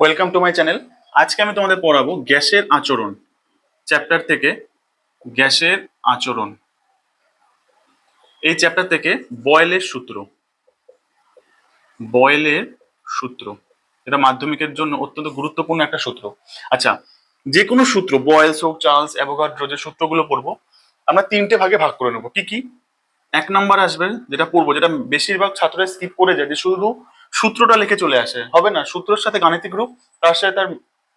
Welcome to my channel আজকে আমি তোমাদের পড়াবো গ্যাসের আচরণ। চ্যাপ্টার থেকে গ্যাসের আচরণ। এই চ্যাপ্টার থেকে বয়েলের সূত্র। বয়েলের সূত্র। এটা মাধ্যমিকের জন্য অত্যন্ত গুরুত্বপূর্ণ একটা সূত্র। আচ্ছা যে কোনো সূত্র, বয়েলস হোক, চার্লস অ্যাভোগাড্রো যে সূত্রগুলো পড়ব। আমরা তিনটে ভাগে ভাগ করে নেব। কি কি? এক নাম্বার আসবে, যেটা পড়ব, যেটা বেশিরভাগ ছাত্ররা স্কিপ করে যায়, যে শুধু সূত্রটা লিখে চলে আসে। হবে না, সূত্রের সাথে গাণিতিক রূপ, তার সাথে তার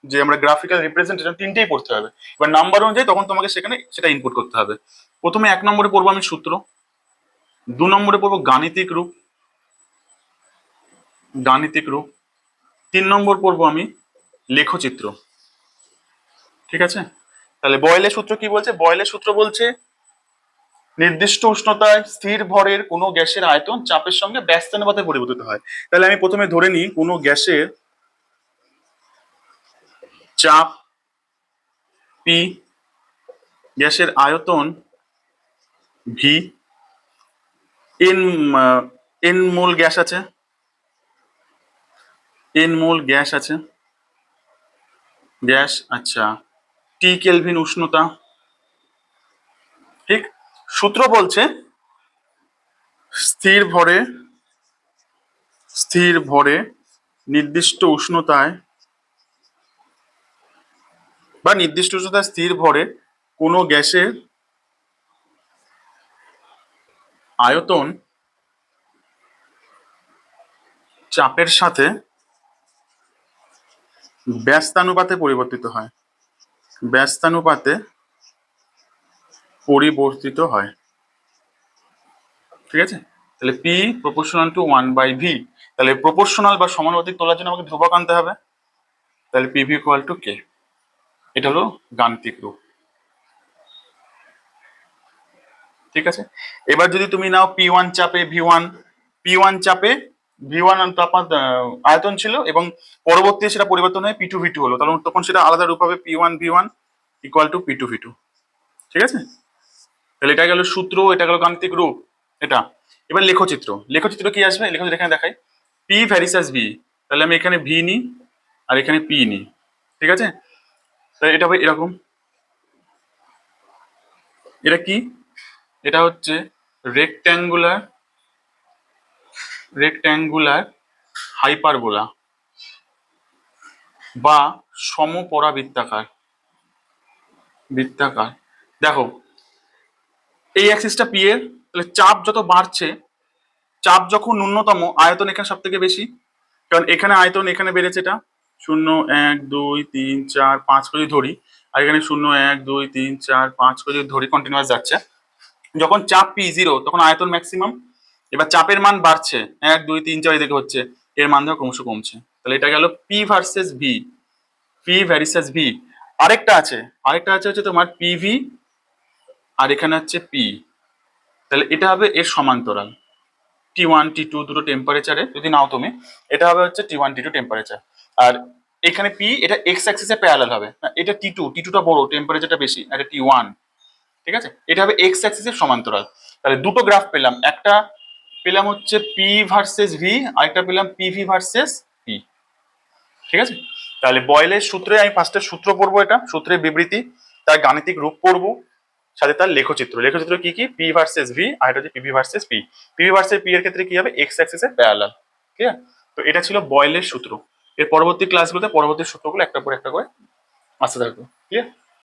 যে আমরা গ্রাফিক্যাল রিপ্রেজেন্টেশন তিনটেই পড়তে হবে। এবার নাম্বার অনুযায়ী তখন তোমাকে সেখানে সেটা ইনপুট করতে হবে। প্রথমে এক নম্বরে পড়ব আমি সূত্র, দু নম্বরে পড়ব গাণিতিক রূপ গাণিতিক রূপ, তিন নম্বর পড়ব আমি লেখচিত্র। ঠিক আছে? তাহলে বয়েলের সূত্র কি বলছে? বয়েলের সূত্র বলছে নির্দিষ্ট উষ্ণতায় স্থির ভরের কোনো গ্যাসের আয়তন চাপের সঙ্গে ব্যস্তানুপাতে পরিবর্তিত হয়। তাহলে আমি প্রথমে ধরে নিই কোনো গ্যাসের চাপ পি গ্যাসের আয়তন V n n mole gas আছে। এন মোল গ্যাস আছে। গ্যাস আচ্ছা টি কেলভিন উষ্ণতা। সূত্র বলছে, স্থির ভরে স্থির ভরে নির্দিষ্ট উষ্ণতায় বা নির্দিষ্ট উষ্ণতায় স্থির ভরে কোনো গ্যাসের আয়তন চাপের সাথে ব্যস্তানুপাতে পরিবর্তিত হয়। ব্যস্তানুপাতে পরিবর্তিত হয়। ঠিক আছে? তাহলে P proportional to one by V তাহলে প্রপোর্শনাল বা সমানুপাতিক তোলার জন্য আমাকে ধ্রুবক আনতে হবে। তাহলে P V equal to K এটা হলো গাণিতিক রূপ। ঠিক আছে? এবার যদি তুমি নাও পি ওয়ান চাপে ভি ওয়ান পি ওয়ান চাপে ভি ওয়ান তাপমাত্রা আয়তন ছিল এবং পরবর্তী সেটা পরিবর্তন হয়ে পি টু ভি টু হলো। তাহলে তখন সেটা আলাদা রূপ হবে P one V one equal to P two V two ঠিক আছে? তাহলে এটা গেল সূত্র, এটা গেল গাণিতিক রূপ, এটা। এবার লেখচিত্র। লেখচিত্র কি আসবে? লেখচিত্র এখানে দেখাই। পি ভ্যারিসাস ভি তাহলে আমি এখানে ভি নিই আর এখানে পি নিই ঠিক আছে? তাহলে এটা হবে এরকম। এটা কি? এটা হচ্ছে রেক্ট্যাঙ্গুলার রেক্ট্যাঙ্গুলার হাইপারবোলা বা সমপরাবৃত্তাকার। বৃত্তাকার। দেখো এই অ্যাক্সিসটা পি এর, তাহলে চাপ যত বাড়ছে, চাপ যখন ন্যূনতম, আয়তন এখানে সব থেকে বেশি, কারণ এখানে আয়তন এখানে বেড়েছে এটা, শূন্য, এক, দুই, তিন, চার, পাঁচ করে ধরি, আর এখানে শূন্য, এক, দুই, তিন, চার, পাঁচ করে ধরি কন্টিনিউয়াস যাচ্ছে। যখন চাপ পি জিরো তখন আয়তন ম্যাক্সিমাম এবার চাপের মান বাড়ছে, এক, দুই, তিন, চার এদিকে হচ্ছে, এর মান ধরো ক্রমশ কমছে। তাহলে এটা গেল P versus V P versus V আরেকটা আছে আরেকটা আছে হচ্ছে তোমার পিভি আর এখানে হচ্ছে পি তাহলে এটা হবে এর সমান্তরাল। টি ওয়ান টি টু দুটো টেম্পারেচারে যদি নাও তুমি এটা হবে হচ্ছে T one T two temperature আর এখানে পি এটা এক্স অ্যাক্সিসে প্যারালাল হবে। না, এটা টি টু টি টুটা বড় টেম্পারেচারটা বেশি এটা টি ওয়ান ঠিক আছে? এটা হবে এক্স অ্যাক্সিসের সমান্তরাল। তাহলে দুটো গ্রাফ পেলাম। একটা পেলাম হচ্ছে পি ভার্সেস ভি আরেকটা পেলাম পি ভি ভার্সেস পি ঠিক আছে? তাহলে বয়েলের সূত্রে আমি ফার্স্টে সূত্র পড়ব এটা সূত্রের বিবৃতি তার গাণিতিক রূপ পড়ব। সাথে তার লেখচিত্র। লেখচিত্র কি কি? পি ভার্সেস ভি আর এটা হচ্ছে PV versus P PV versus P এর ক্ষেত্রে কি হবে? এক্স অ্যাক্সিস এর প্যারালাল ঠিক আছে তো এটা ছিল বয়েলের সূত্র। এর পরবর্তী ক্লাসগুলোতে পরবর্তী সূত্রগুলো একটা পর একটা করে আসতে থাকবে। ঠিক আছে